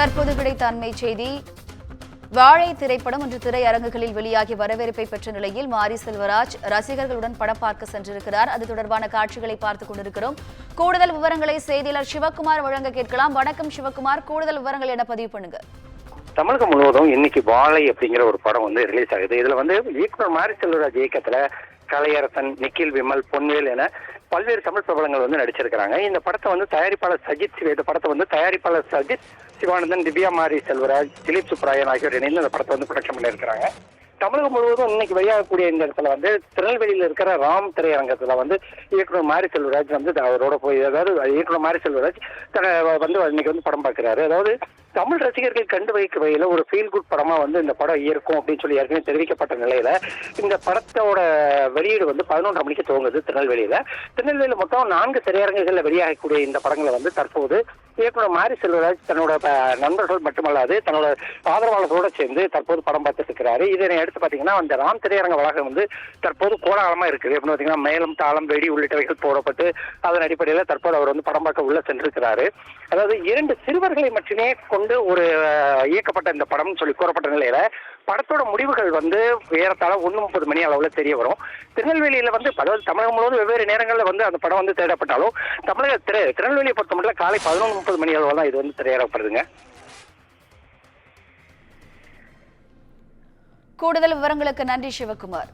தற்போது கிடைத்த அண்மை செய்தி. வாழை திரைப்படம் இன்று திரையரங்குகளில் வெளியாகி வரவேற்பை பெற்ற நிலையில் மாரி செல்வராஜ் ரசிகர்களுடன் படம் பார்க்க சென்றிருக்கிறார். அது தொடர்பான காட்சிகளை பார்த்துக் கொண்டிருக்கிறோம். கூடுதல் விவரங்களை செய்தியாளர் சிவக்குமார் வழங்க கேட்கலாம். வணக்கம் சிவக்குமார் கூடுதல் விவரங்கள் என பதிவு பண்ணுங்க? தமிழகம் முழுவதும் இன்னைக்கு வாழை அப்படிங்கிற ஒரு படம் வந்து ரிலீஸ் ஆகுது. இதுல வந்து இயக்குனர் மாரி செல்வராஜ் இயக்கத்துல கலையரசன் நிக்கில் விமல் பொன்வேல் என பல்வேறு தமிழ் பிரபலங்கள் வந்து நடிச்சிருக்கிறாங்க. இந்த படத்தை வந்து தயாரிப்பாளர் சஜித் இந்த படத்தை வந்து தயாரிப்பாளர் சஜித் சிவானந்தன் திவ்யா மாரி செல்வராஜ் திலீப் சுப்ராயன் ஆகியோர் இணைந்து இந்த படத்தை வந்து ப்ரொடக்ஷன் பண்ணியிருக்கிறாங்க. தமிழகம் முழுவதும் இன்னைக்கு வெளியாகக்கூடிய இந்த இடத்துல வந்து திருநெல்வேலியில் இருக்கிற ராம் திரையரங்கத்துல வந்து இயக்குனர் மாரி செல்வராஜ் வந்து அவரோட போய் அதாவது இயக்குனர் மாரி செல்வராஜ் தன்னை வந்து இன்னைக்கு வந்து படம் பார்க்கிறாரு. அதாவது தமிழ் ரசிகர்கள் கண்டு வைக்க வகையில ஒரு ஃபீல் குட் படமா வந்து இந்த படம் இருக்கும் அப்படின்னு சொல்லி ஏற்கனவே தெரிவிக்கப்பட்ட நிலையில இந்த படத்தோட வெளியீடு வந்து பதினொன்று மணிக்கு துவங்குது திருநெல்வேலியில. திருநெல்வேலியில மொத்தம் நான்கு திரையரங்குகள்ல வெளியாகக்கூடிய இந்த படங்களை வந்து தற்போது இயக்குனர் மாரி செல்வராஜ் தன்னோட நண்பர்கள் மட்டுமல்லாது தன்னோட ஆதரவாளர்களோட சேர்ந்து தற்போது படம் பார்த்துட்டு இருக்கிறாரு இதனை எடுத்து பாத்தீங்கன்னா அந்த ராம் திரையரங்க வளாகம் வந்து தற்போது கோலாகலமா இருக்குது. எப்படின்னு பாத்தீங்கன்னா மேலும் தாளம் வெடி உள்ளிட்டவைகள் போடப்பட்டு அதன் அடிப்படையில் தற்போது அவர் வந்து படம் பார்க்க உள்ள சென்றிருக்கிறாரு. அதாவது இரண்டு சிறுவர்களை மட்டுமே கொண்டு ஒரு இயக்கப்பட்ட இந்த படம் சொல்லி கூறப்பட்ட நிலையில படத்தோட முடிவுகள் வந்து ஏறத்தாழ ஒன்று முப்பது மணி அளவில் தெரிய வரும். திருநெல்வேலியில் வந்து அதாவது தமிழகம் முழுவதும் வெவ்வேறு நேரங்களில் வந்து அந்த படம் வந்து தேடப்பட்டாலும் தமிழக திரு திருநெல்வேலியை பொறுத்த மட்டும் காலை பதினொன்று முப்பது மணி அளவில் தான் இது வந்து தயாராகப்படுதுங்க கூடுதல் விவரங்களுக்கு நன்றி சிவகுமார்